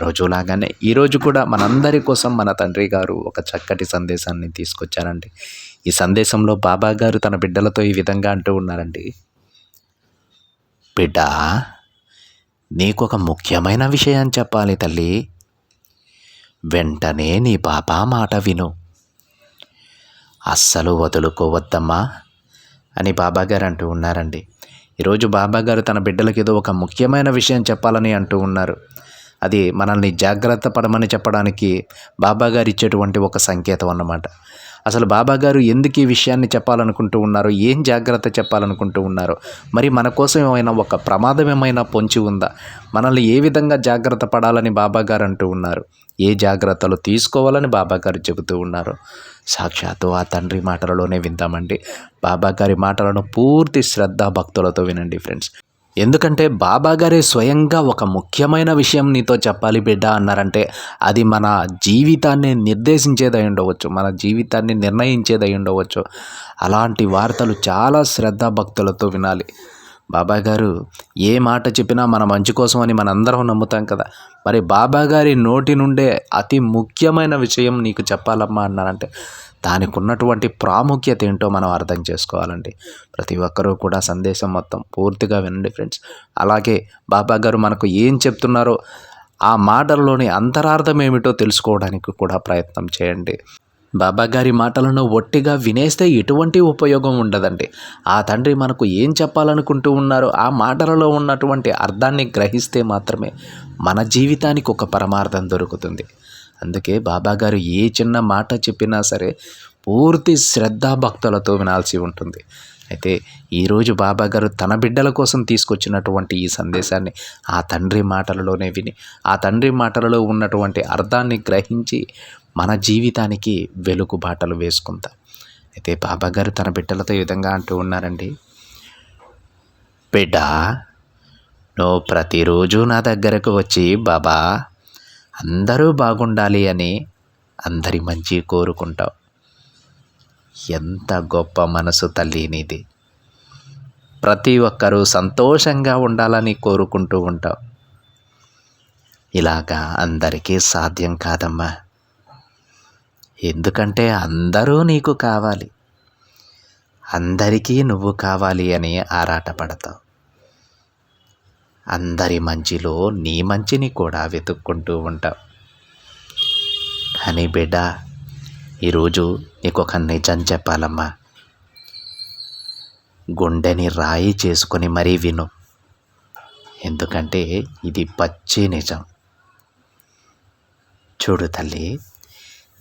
రోజులాగానే. ఈరోజు కూడా మనందరి కోసం మన తండ్రి గారు ఒక చక్కటి సందేశాన్ని తీసుకొచ్చారండి. ఈ సందేశంలో బాబా గారు తన బిడ్డలతో ఈ విధంగా అంటూ ఉన్నారండి. బిడ్డ నీకు ఒక ముఖ్యమైన విషయం చెప్పాలి తల్లి. వెంటనే నీ బాబా మాట విను. అస్సలు వదులుకోవద్దమ్మా అని బాబాగారు అంటూ ఉన్నారండి. ఈరోజు బాబాగారు తన బిడ్డలకి ఏదో ఒక ముఖ్యమైన విషయం చెప్పాలని అంటూ ఉన్నారు. అది మనల్ని జాగ్రత్త పడమని చెప్పడానికి బాబాగారు ఇచ్చేటువంటి ఒక సంకేతం అన్నమాట. అసలు బాబాగారు ఎందుకు ఈ విషయాన్ని చెప్పాలనుకుంటూ ఉన్నారో ఏం జాగ్రత్త చెప్పాలనుకుంటూ ఉన్నారో మరి మన కోసం ఏమైనా ఒక ప్రమాదం ఏమైనా పొంచి ఉందా? మనల్ని ఏ విధంగా జాగ్రత్త పడాలని బాబాగారు అంటూ ఉన్నారు? ఏ జాగ్రత్తలు తీసుకోవాలని బాబాగారు చెబుతూ ఉన్నారు? సాక్షాత్తు ఆ తండ్రి మాటలలోనే విందామండి. బాబాగారి మాటలను పూర్తి శ్రద్ధ భక్తులతో వినండి ఫ్రెండ్స్ ఎందుకంటే బాబాగారే స్వయంగా ఒక ముఖ్యమైన విషయం నీతో చెప్పాలి బిడ్డ అన్నారంటే అది మన జీవితాన్ని నిర్దేశించేదై ఉండవచ్చు మన జీవితాన్ని నిర్ణయించేదై ఉండవచ్చు. అలాంటి వార్తలు చాలా శ్రద్ధ భక్తులతో వినాలి. బాబా గారు ఏ మాట చెప్పినా మన మంచి కోసం అని మనందరం నమ్ముతాం కదా. మరి బాబా గారి నోటి నుండే అతి ముఖ్యమైన విషయం నీకు చెప్పాలమ్మా అన్నారంటే దానికి ఉన్నటువంటి ప్రాముఖ్యత ఏంటో మనం అర్థం చేసుకోవాలండి. ప్రతి ఒక్కరూ కూడా సందేశం మొత్తం పూర్తిగా వినండి ఫ్రెండ్స్. అలాగే బాబా గారు మనకు ఏం చెప్తున్నారో ఆ మాటల్లోని అంతరార్థం ఏమిటో తెలుసుకోవడానికి కూడా ప్రయత్నం చేయండి. బాబా గారి మాటలను ఒట్టిగా వినేస్తే ఎటువంటి ఉపయోగం ఉండదండి. ఆ తండ్రి మనకు ఏం చెప్పాలనుకుంటూ ఉన్నారో ఆ మాటలలో ఉన్నటువంటి అర్థాన్ని గ్రహిస్తే మాత్రమే మన జీవితానికి ఒక పరమార్థం దొరుకుతుంది. అందుకే బాబాగారు ఏ చిన్న మాట చెప్పినా సరే పూర్తి శ్రద్ధాభక్తులతో వినాల్సి ఉంటుంది. అయితే ఈరోజు బాబాగారు తన బిడ్డల కోసం తీసుకొచ్చినటువంటి ఈ సందేశాన్ని ఆ తండ్రి మాటలలోనే విని ఆ తండ్రి మాటలలో ఉన్నటువంటి అర్థాన్ని గ్రహించి మన జీవితానికి వెలుగు బాటలు వేసుకుందాం. అయితే బాబాగారు తన బిడ్డలతో ఈ విధంగా అంటూ ఉన్నారండి? బిడ్డ నువ్వు ప్రతిరోజు నా దగ్గరకు వచ్చి బాబా అందరూ బాగుండాలి అని అందరి మంచి కోరుకుంటావు ఎంత గొప్ప మనసు తల్లి నీది. ప్రతి ఒక్కరూ సంతోషంగా ఉండాలని కోరుకుంటూ ఉంటావు ఇలాగా అందరికీ సాధ్యం కాదమ్మా. ఎందుకంటే అందరూ నీకు కావాలి. అందరికీ నువ్వు కావాలి అని ఆరాటపడతావు అందరి మంచిలో నీ మంచిని కూడా వెతుక్కుంటూ ఉంటావు కానీ బిడ్డ ఈరోజు నీకు ఒక నిజం చెప్పాలమ్మా. గుండెని రాయి చేసుకొని మరీ విను. ఎందుకంటే ఇది పచ్చి నిజం. చూడు తల్లి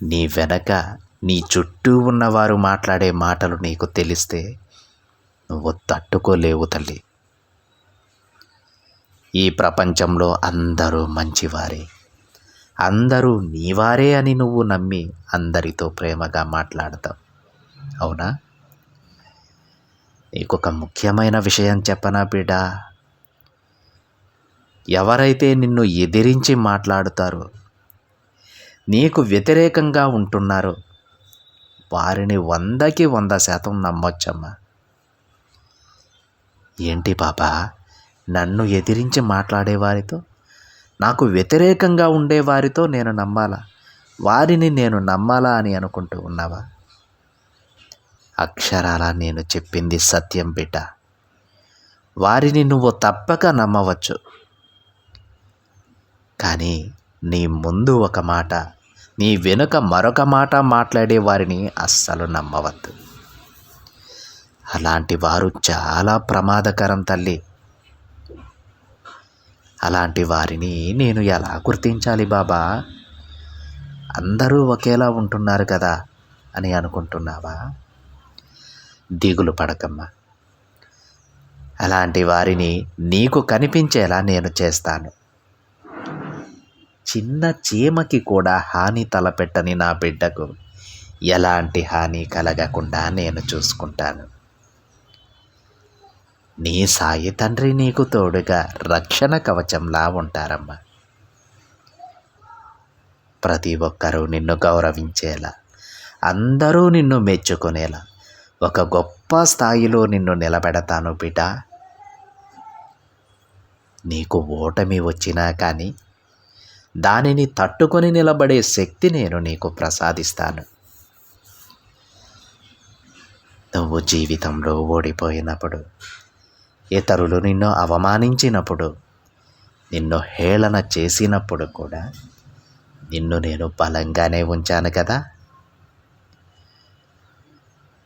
నీ వెనక నీ చుట్టూ ఉన్నవారు మాట్లాడే మాటలు నీకు తెలిస్తే నువ్వు తట్టుకోలేవు తల్లి. ఈ ప్రపంచంలో అందరూ మంచివారే. అందరూ నీవారే అని నువ్వు నమ్మి అందరితో ప్రేమగా మాట్లాడతావు. అవునా? నీకు ఒక ముఖ్యమైన విషయం చెప్పనా బిడ్డ ఎవరైతే నిన్ను ఎదిరించి మాట్లాడుతారో నీకు వ్యతిరేకంగా ఉంటున్నారో వారిని వందకి వంద శాతం నమ్మొచ్చమ్మా. ఏంటి పాపా? నన్ను ఎదిరించి మాట్లాడే వారితో నాకు వ్యతిరేకంగా ఉండే వారితో నేను నమ్మాలా? వారిని నేను నమ్మాలా అని అనుకుంటూ ఉన్నావా? అక్షరాల నేను చెప్పింది సత్యం బిడ్డ. వారిని నువ్వు తప్పక నమ్మవచ్చు. కానీ నీ ముందు ఒక మాట నీ వెనుక మరొక మాట మాట్లాడే వారిని అస్సలు నమ్మవద్దు. అలాంటి వారు చాలా ప్రమాదకరం తల్లి. అలాంటి వారిని నేను ఎలా గుర్తించాలి బాబా? అందరూ ఒకేలా ఉంటున్నారు కదా అని అనుకుంటున్నావా? దిగులు పడకమ్మా. అలాంటి వారిని నీకు కనిపించేలా నేను చేస్తాను. చిన్న చీమకి కూడా హాని తలపెట్టని నా బిడ్డకు ఎలాంటి హాని కలగకుండా నేను చూసుకుంటాను. నీ సాయి తండ్రి నీకు తోడుగా రక్షణ కవచంలా ఉంటారమ్మా. ప్రతి ఒక్కరూ నిన్ను గౌరవించేలా అందరూ నిన్ను మెచ్చుకునేలా ఒక గొప్ప స్థాయిలో నిన్ను నిలబెడతాను బిడ్డ నీకు ఓటమి వచ్చినా కానీ దానిని తట్టుకొని నిలబడే శక్తి నేను నీకు ప్రసాదిస్తాను. నువ్వు జీవితంలో ఓడిపోయినప్పుడు ఇతరులు నిన్ను అవమానించినప్పుడు నిన్ను హేళన చేసినప్పుడు కూడా నిన్ను నేను బలంగానే ఉంచాను కదా.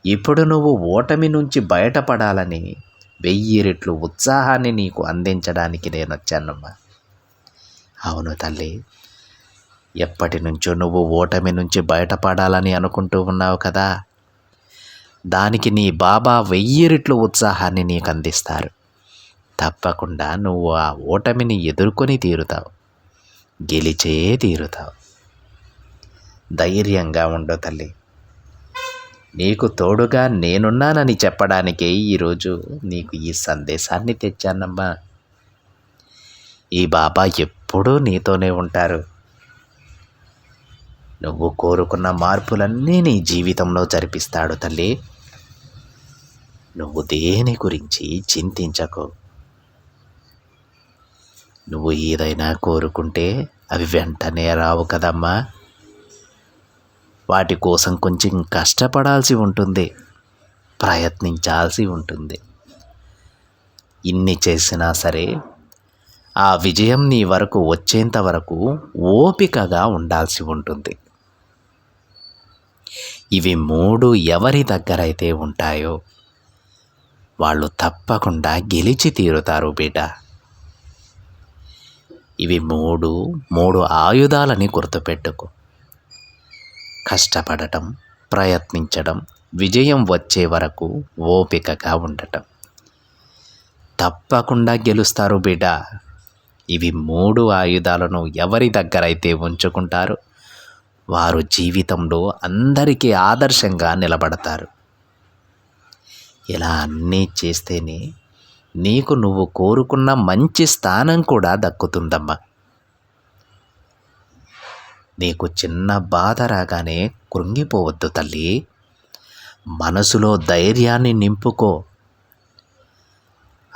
ఇప్పుడు నువ్వు ఓటమి నుంచి బయటపడాలని వెయ్యి రెట్లు ఉత్సాహాన్ని నీకు అందించడానికి నేను వచ్చానమ్మా. అవును తల్లి ఎప్పటి నుంచో నువ్వు ఓటమి నుంచి బయటపడాలని అనుకుంటూ ఉన్నావు కదా. దానికి నీ బాబా వెయ్యి రెట్లు ఉత్సాహాన్ని నీకు అందిస్తారు. తప్పకుండా నువ్వు ఆ ఓటమిని ఎదుర్కొని తీరుతావు. గెలిచే తీరుతావు. ధైర్యంగా ఉండు తల్లి. నీకు తోడుగా నేనున్నానని చెప్పడానికే ఈరోజు నీకు ఈ సందేశాన్ని తెచ్చానమ్మా. ఈ బాబా ఎప్పుడూ నీతోనే ఉంటారు. నువ్వు కోరుకున్న మార్పులన్నీ నీ జీవితంలో జరిపిస్తాడు తల్లి. నువ్వు దేని గురించి చింతించకు. నువ్వు ఏదైనా కోరుకుంటే అవి వెంటనే రావు కదమ్మా. వాటి కోసం కొంచెం కష్టపడాల్సి ఉంటుంది. ప్రయత్నించాల్సి ఉంటుంది. ఇన్ని చేసినా సరే ఆ విజయం నీ వరకు వచ్చేంత వరకు ఓపికగా ఉండాల్సి ఉంటుంది. ఇవి మూడు ఎవరి దగ్గరైతే ఉంటాయో వాళ్ళు తప్పకుండా గెలిచి తీరుతారు బిడ్డ. ఇవి మూడు మూడు ఆయుధాలని గుర్తుపెట్టుకో. కష్టపడటం ప్రయత్నించడం విజయం వచ్చే వరకు ఓపికగా ఉండటం. తప్పకుండా గెలుస్తారు బిడ్డ. ఇవి మూడు ఆయుధాలను ఎవరి దగ్గరైతే ఉంచుకుంటారో? వారు జీవితంలో అందరికీ ఆదర్శంగా నిలబడతారు. ఇలా అన్నీ చేస్తేనే నీకు నువ్వు కోరుకున్న మంచి స్థానం కూడా దక్కుతుందమ్మా. నీకు చిన్న బాధ రాగానే కృంగిపోవద్దు తల్లి. మనసులో ధైర్యాన్ని నింపుకో.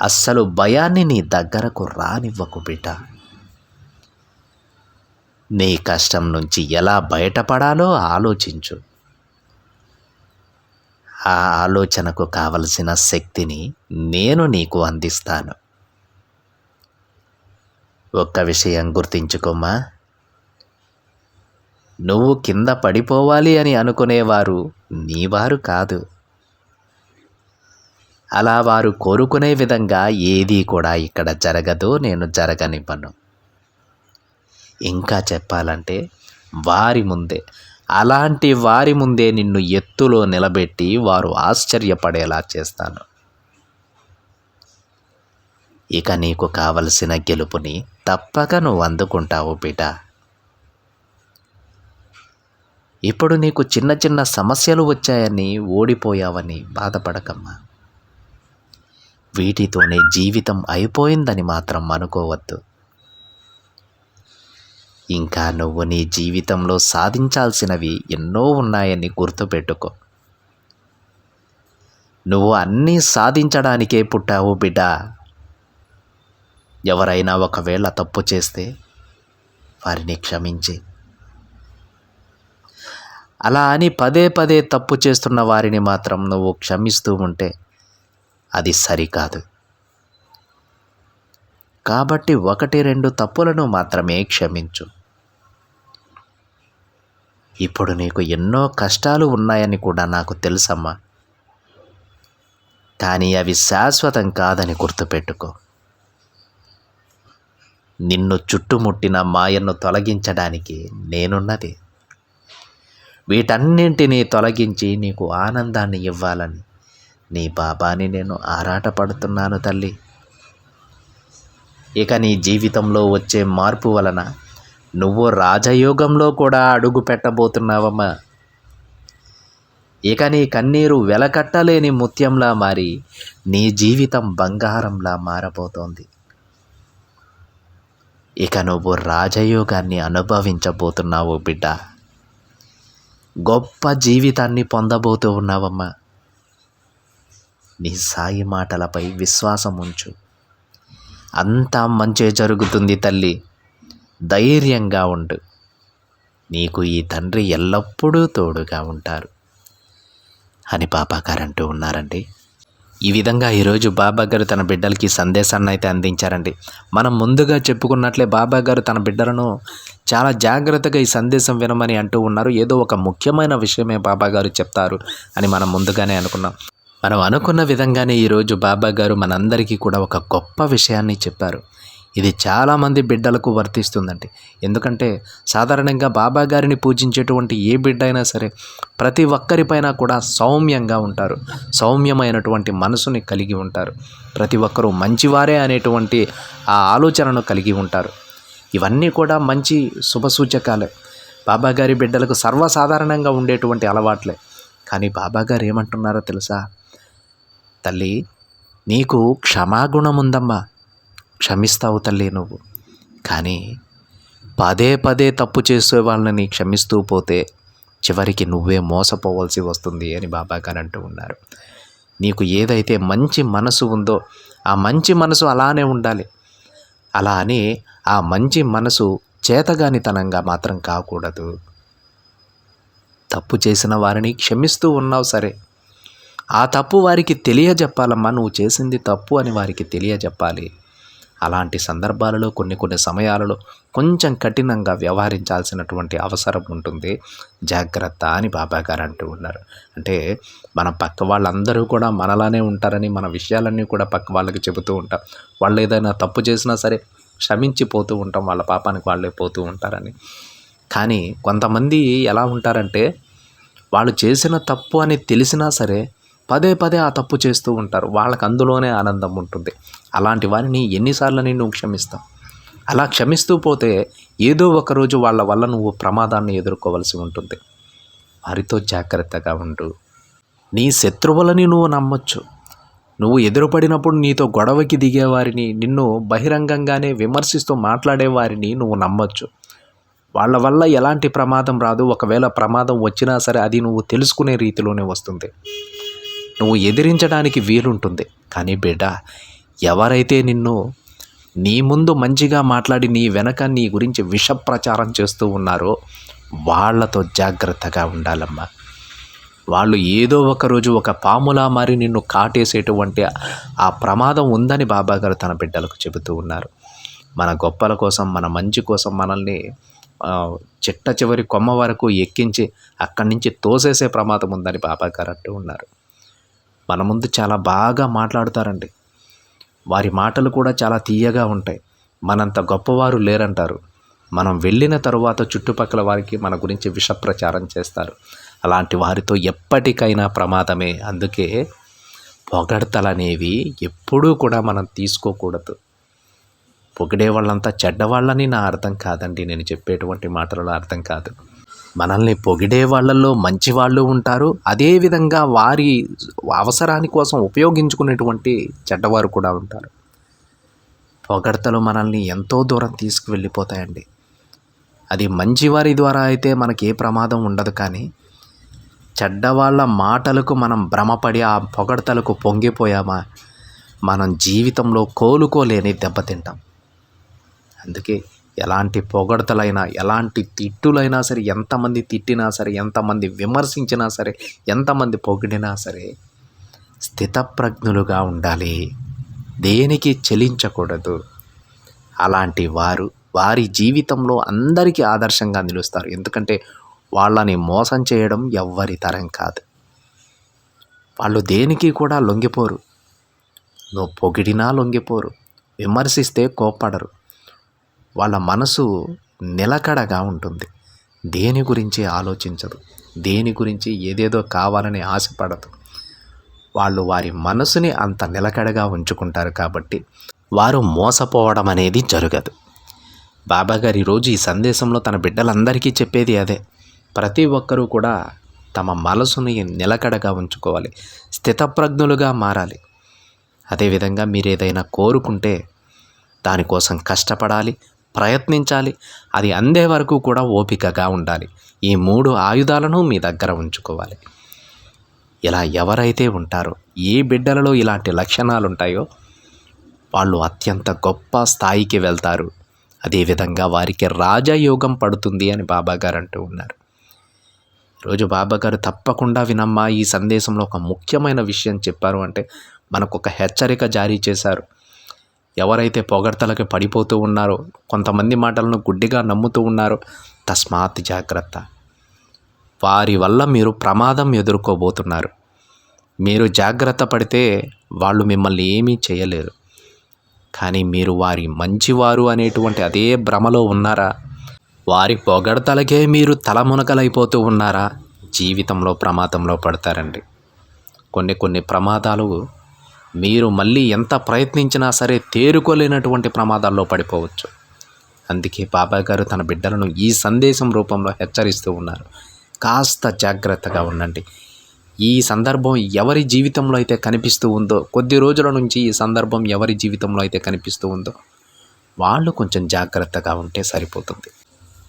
అస్సలు భయాన్ని నీ దగ్గరకు రానివ్వకు బిడ్డ. నీ కష్టం నుంచి ఎలా బయటపడాలో ఆలోచించు. ఆ ఆలోచనకు కావలసిన శక్తిని నేను నీకు అందిస్తాను. ఒక్క విషయం గుర్తించుకోమా నువ్వు కింద పడిపోవాలి అని అనుకునేవారు నీవారు కాదు. అలా వారు కోరుకునే విధంగా ఏదీ కూడా ఇక్కడ జరగదో నేను జరగనివ్వను. ఇంకా చెప్పాలంటే వారి ముందే. అలాంటి వారి ముందే నిన్ను ఎత్తులో నిలబెట్టి వారు ఆశ్చర్యపడేలా చేస్తాను. ఇక నీకు కావలసిన గెలుపుని తప్పక నువ్వు అందుకుంటావు బిడ్డ ఇప్పుడు నీకు చిన్న చిన్న సమస్యలు వచ్చాయని ఓడిపోయావని బాధపడకమ్మా. వీటితోనే జీవితం అయిపోయిందని మాత్రం అనుకోవద్దు. ఇంకా నువ్వు నీ జీవితంలో సాధించాల్సినవి ఎన్నో ఉన్నాయని గుర్తుపెట్టుకో. నువ్వు అన్నీ సాధించడానికే పుట్టావు బిడ్డ. ఎవరైనా ఒకవేళ తప్పు చేస్తే వారిని క్షమించి. అలా అని పదే పదే తప్పు చేస్తున్న వారిని మాత్రం నువ్వు క్షమిస్తూ ఉంటే అది సరికాదు. కాబట్టి ఒకటి రెండు తప్పులను మాత్రమే క్షమించు. ఇప్పుడు నీకు ఎన్నో కష్టాలు ఉన్నాయని కూడా నాకు తెలుసమ్మా. కానీ అవి శాశ్వతం కాదని గుర్తుపెట్టుకో. నిన్ను చుట్టుముట్టిన మాయను తొలగించడానికి నేనున్నది. వీటన్నింటినీ తొలగించి నీకు ఆనందాన్ని ఇవ్వాలని నీ బాబాని నేను ఆరాటపడుతున్నాను తల్లి. ఇక నీ జీవితంలో వచ్చే మార్పు వలన నువ్వు రాజయోగంలో కూడా అడుగు పెట్టబోతున్నావమ్మా. ఇక నీ కన్నీరు వెలకట్టలేని ముత్యంలా మారి నీ జీవితం బంగారంలా మారబోతోంది. ఇక నువ్వు రాజయోగాన్ని అనుభవించబోతున్నావు బిడ్డ. గొప్ప జీవితాన్ని పొందబోతూ ఉన్నావమ్మా. నీ సాయి మాటలపై విశ్వాసం ఉంచు అంతా మంచే జరుగుతుంది తల్లి. ధైర్యంగా ఉండు. నీకు ఈ తండ్రి ఎల్లప్పుడూ తోడుగా ఉంటారు. అని బాబా గారు అంటూ ఉన్నారండి. ఈ విధంగా ఈరోజు బాబా గారు తన బిడ్డలకి సందేశాన్ని అయితే అందించారండి. మనం ముందుగా చెప్పుకున్నట్లే బాబా గారు తన బిడ్డలను చాలా జాగ్రత్తగా ఈ సందేశం వినమని అంటూ ఉన్నారు. ఏదో ఒక ముఖ్యమైన విషయమే బాబా గారు చెప్తారు అని మనం ముందుగానే అనుకున్నాం. మనం అనుకున్న విధంగానే ఈరోజు బాబా గారు మనందరికీ కూడా ఒక గొప్ప విషయాన్ని చెప్పారు. ఇది చాలామంది బిడ్డలకు వర్తిస్తుందండి. ఎందుకంటే సాధారణంగా బాబా గారిని పూజించేటువంటి ఏ బిడ్డ అయినా సరే ప్రతి ఒక్కరిపైన కూడా సౌమ్యంగా ఉంటారు. సౌమ్యమైనటువంటి మనసుని కలిగి ఉంటారు. ప్రతి ఒక్కరూ మంచివారే అనేటువంటి ఆ ఆలోచనను కలిగి ఉంటారు. ఇవన్నీ కూడా మంచి శుభసూచకాలే బాబా గారి బిడ్డలకు సర్వసాధారణంగా ఉండేటువంటి అలవాట్లే. కానీ బాబాగారు ఏమంటున్నారో తెలుసా? తల్లి నీకు క్షమాగుణం ఉందమ్మా క్షమిస్తావు తల్లి నువ్వు. కానీ పదే పదే తప్పు చేసే వాళ్ళని క్షమిస్తూ పోతే చివరికి నువ్వే మోసపోవలసి వస్తుంది అని బాబాగారు అంటూ ఉన్నారు. నీకు ఏదైతే మంచి మనసు ఉందో ఆ మంచి మనసు అలానే ఉండాలి. అలా అని ఆ మంచి మనసు చేతగానితనంగా మాత్రం కాకూడదు. తప్పు చేసిన వారిని క్షమిస్తూ ఉన్నావు సరే. ఆ తప్పు వారికి తెలియజెప్పాలమ్మా నువ్వు చేసింది తప్పు అని వారికి తెలియజెప్పాలి. అలాంటి సందర్భాలలో కొన్ని కొన్ని సమయాలలో కొంచెం కఠినంగా వ్యవహరించాల్సినటువంటి అవసరం ఉంటుంది. జాగ్రత్త అని బాబా గారు అంటూ ఉన్నారు. అంటే మన పక్క వాళ్ళందరూ కూడా మనలానే ఉంటారని మన విషయాలన్నీ కూడా పక్క వాళ్ళకి చెబుతూ ఉంటాం. వాళ్ళు ఏదైనా తప్పు చేసినా సరే క్షమించిపోతూ ఉంటాం వాళ్ళ పాపానికి వాళ్ళే పోతూ ఉంటారని. కానీ కొంతమంది ఎలా ఉంటారంటే వాళ్ళు చేసిన తప్పు అని తెలిసినా సరే పదే పదే ఆ తప్పు చేస్తూ ఉంటారు. వాళ్ళకి అందులోనే ఆనందం ఉంటుంది. అలాంటి వారిని ఎన్నిసార్లని నువ్వు క్షమిస్తావు? అలా క్షమిస్తూ పోతే ఏదో ఒకరోజు వాళ్ళ వల్ల నువ్వు ప్రమాదాన్ని ఎదుర్కోవలసి ఉంటుంది. వారితో జాగ్రత్తగా ఉండు. నీ శత్రువులని నువ్వు నమ్మొచ్చు. నువ్వు ఎదురుపడినప్పుడు నీతో గొడవకి దిగేవారిని నిన్ను బహిరంగంగానే విమర్శిస్తూ మాట్లాడేవారిని నువ్వు నమ్మొచ్చు. వాళ్ళ వల్ల ఎలాంటి ప్రమాదం రాదు. ఒకవేళ ప్రమాదం వచ్చినా సరే అది నువ్వు తెలుసుకునే రీతిలోనే వస్తుంది. నువ్వు ఎదిరించడానికి వీలుంటుంది. కానీ బిడ్డ ఎవరైతే నిన్ను నీ ముందు మంచిగా మాట్లాడి నీ వెనక నీ గురించి విష ప్రచారం చేస్తూ ఉన్నారో వాళ్ళతో జాగ్రత్తగా ఉండాలమ్మా. వాళ్ళు ఏదో ఒక రోజు ఒక పాములా మారి నిన్ను కాటేసేటువంటి ఆ ప్రమాదం ఉందని బాబాగారు తన బిడ్డలకు చెబుతూ ఉన్నారు. మన గొప్పల కోసం మన మంచి కోసం మనల్ని చిట్ట చివరి కొమ్మ వరకు ఎక్కించి అక్కడి నుంచి తోసేసే ప్రమాదం ఉందని బాబాగారు అంటూ ఉన్నారు. మన ముందు చాలా బాగా మాట్లాడతారండి. వారి మాటలు కూడా చాలా తీయగా ఉంటాయి. మనంత గొప్పవారు లేరంటారు. మనం వెళ్ళిన తరువాత చుట్టుపక్కల వారికి మన గురించి విషప్రచారం చేస్తారు. అలాంటి వారితో ఎప్పటికైనా ప్రమాదమే. అందుకే పొగడతలనేవి ఎప్పుడూ కూడా మనం తీసుకోకూడదు. పొగిడే వాళ్ళంతా చెడ్డవాళ్ళని నా అర్థం కాదండి. నేను చెప్పేటువంటి మాటలలో అర్థం కాదు. మనల్ని పొగిడే వాళ్ళల్లో మంచి వాళ్ళు ఉంటారు అదేవిధంగా వారి అవసరాని కోసం ఉపయోగించుకునేటువంటి చెడ్డవారు కూడా ఉంటారు. పొగడతలు మనల్ని ఎంతో దూరం తీసుకువెళ్ళిపోతాయండి. అది మంచివారి ద్వారా అయితే మనకి ఏ ప్రమాదం ఉండదు కానీ చెడ్డవాళ్ళ మాటలకు మనం భ్రమపడి ఆ పొగడతలకు పొంగిపోయామా? మనం జీవితంలో కోలుకోలేని దెబ్బతింటాం. అందుకే ఎలాంటి పొగడతలైనా ఎలాంటి తిట్టులైనా సరే ఎంతమంది తిట్టినా సరే ఎంతమంది విమర్శించినా సరే ఎంతమంది పొగిడినా సరే స్థితప్రజ్ఞులుగా ఉండాలి. దేనికి చెలించకూడదు? అలాంటి వారు వారి జీవితంలో అందరికీ ఆదర్శంగా నిలుస్తారు. ఎందుకంటే వాళ్ళని మోసం చేయడం ఎవ్వరి తరం కాదు. వాళ్ళు దేనికి కూడా లొంగిపోరు. నువ్వు పొగిడినా లొంగిపోరు. విమర్శిస్తే కోప్పడరు. వాళ్ళ మనసు నిలకడగా ఉంటుంది. దేని గురించి ఆలోచించదు. దేని గురించి ఏదేదో కావాలని ఆశపడదు. వాళ్ళు వారి మనసుని అంత నిలకడగా ఉంచుకుంటారు కాబట్టి వారు మోసపోవడం అనేది జరగదు. బాబా గారు ఈరోజు ఈ సందేశంలో తన బిడ్డలందరికీ చెప్పేది అదే. ప్రతి ఒక్కరూ కూడా తమ మనసుని నిలకడగా ఉంచుకోవాలి. స్థితప్రజ్ఞులుగా మారాలి. అదేవిధంగా మీరు ఏదైనా కోరుకుంటే దానికోసం కష్టపడాలి. ప్రయత్నించాలి. అది అందే వరకు కూడా ఓపికగా ఉండాలి. ఈ మూడు ఆయుధాలను మీ దగ్గర ఉంచుకోవాలి. ఇలా ఎవరైతే ఉంటారో ఏ బిడ్డలలో ఇలాంటి లక్షణాలు ఉంటాయో వాళ్ళు అత్యంత గొప్ప స్థాయికి వెళ్తారు. అదేవిధంగా వారికి రాజయోగం పడుతుంది అని బాబాగారు అంటూ ఉన్నారు. ఈరోజు బాబాగారు తప్పకుండా వినమ్మా ఈ సందేశంలో ఒక ముఖ్యమైన విషయం చెప్పారు అంటే మనకు ఒక హెచ్చరిక జారీ చేశారు. ఎవరైతే పొగడ్తలకి పడిపోతూ ఉన్నారో కొంతమంది మాటలను గుడ్డిగా నమ్ముతూ ఉన్నారో తస్మాత్ జాగ్రత్త. వారి వల్ల మీరు ప్రమాదం ఎదుర్కోబోతున్నారు. మీరు జాగ్రత్త పడితే వాళ్ళు మిమ్మల్ని ఏమీ చేయలేరు. కానీ మీరు వారి మంచివారు అనేటువంటి అదే భ్రమలో ఉన్నారా? వారి పొగడతలకే మీరు తలమునకలైపోతూ ఉన్నారా? జీవితంలో ప్రమాదంలో పడతారండి. కొన్ని కొన్ని ప్రమాదాలు మీరు మళ్ళీ ఎంత ప్రయత్నించినా సరే తేరుకోలేనటువంటి ప్రమాదాల్లో పడిపోవచ్చు. అందుకే బాబా గారు తన బిడ్డలను ఈ సందేశం రూపంలో హెచ్చరిస్తూ ఉన్నారు. కాస్త జాగ్రత్తగా ఉండండి. ఈ సందర్భం ఎవరి జీవితంలో అయితే కనిపిస్తూ ఉందో కొద్ది రోజుల నుంచి ఈ సందర్భం ఎవరి జీవితంలో అయితే కనిపిస్తూ ఉందో వాళ్ళు కొంచెం జాగ్రత్తగా ఉంటే సరిపోతుంది.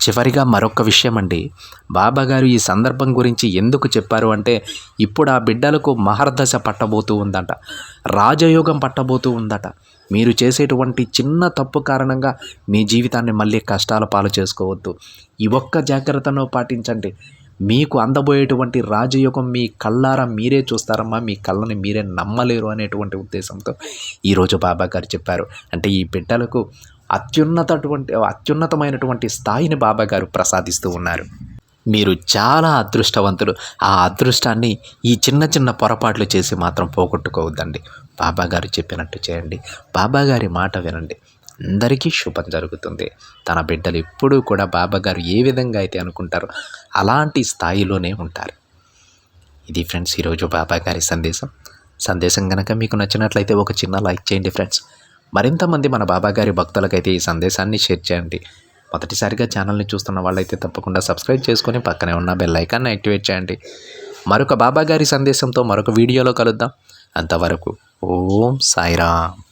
చివరిగా మరొక విషయం అండి బాబా గారు ఈ సందర్భం గురించి ఎందుకు చెప్పారు అంటే ఇప్పుడు ఆ బిడ్డలకు మహర్దశ పట్టబోతూ ఉందట. రాజయోగం పట్టబోతూ ఉందట. మీరు చేసేటువంటి చిన్న తప్పు కారణంగా మీ జీవితాన్ని మళ్ళీ కష్టాల పాలు చేసుకోవద్దు. ఈ ఒక్క జాగ్రత్తను పాటించండి. మీకు అందబోయేటువంటి రాజయోగం మీ కళ్ళారా మీరే చూస్తారమ్మా. మీ కళ్ళని మీరే నమ్మలేరు అనేటువంటి ఉద్దేశంతో ఈరోజు బాబా గారు చెప్పారు. అంటే ఈ బిడ్డలకు అత్యున్నతటువంటి అత్యున్నతమైనటువంటి స్థాయిని బాబా గారు ప్రసాదిస్తూ ఉన్నారు. మీరు చాలా అదృష్టవంతులు. ఆ అదృష్టాన్ని ఈ చిన్న చిన్న పొరపాట్లు చేసి మాత్రం పోగొట్టుకోవద్దండి. బాబా గారు చెప్పినట్టు చేయండి. బాబా గారి మాట వినండి. అందరికీ శుభం జరుగుతుంది. తన బిడ్డలు ఎప్పుడూ కూడా బాబా గారు ఏ విధంగా అయితే అనుకుంటారో అలాంటి స్థాయిలోనే ఉంటారు. ఇది ఫ్రెండ్స్ ఈరోజు బాబా గారి సందేశం. సందేశం కనుక మీకు నచ్చినట్లయితే ఒక చిన్న లైక్ చేయండి ఫ్రెండ్స్. మరింతమంది మన బాబా గారి భక్తులకైతే ఈ సందేశాన్ని షేర్ చేయండి. మొదటిసారిగా ఛానల్ని చూస్తున్న వాళ్ళైతే తప్పకుండా సబ్స్క్రైబ్ చేసుకొని పక్కనే ఉన్న బెల్ ఐకాన్ని యాక్టివేట్ చేయండి. మరొక బాబా గారి సందేశంతో మరొక వీడియోలో కలుద్దాం. అంతవరకు ఓం సాయిరామ్.